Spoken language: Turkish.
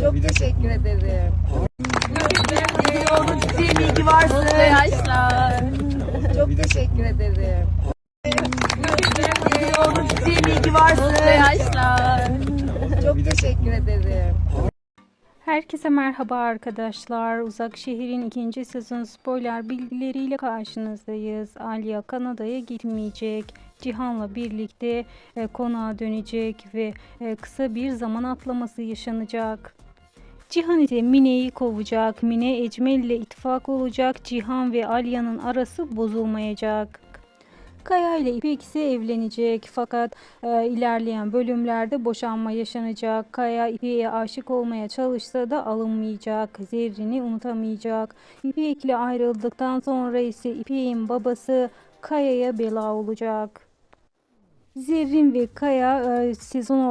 Çok teşekkür ederim. Çok teşekkür ederim. Çok teşekkür ederim. Herkese merhaba arkadaşlar. Uzak Şehir'in ikinci sezon spoiler bilgileriyle karşınızdayız. Alya Kanada'ya gitmeyecek. Cihan'la birlikte e, konağa dönecek ve e, kısa bir zaman atlaması yaşanacak. Cihan ise Mine'yi kovacak. Mine Ecmel ile ittifak olacak. Cihan ve Alya'nın arası bozulmayacak. Kaya ile İpek ise evlenecek fakat e, ilerleyen bölümlerde boşanma yaşanacak. Kaya İpek'e aşık olmaya çalışsa da alınmayacak. Zerrin'i unutamayacak. İpek ile ayrıldıktan sonra ise İpek'in babası Kaya'ya bela olacak. Zerrin ve Kaya e, sezon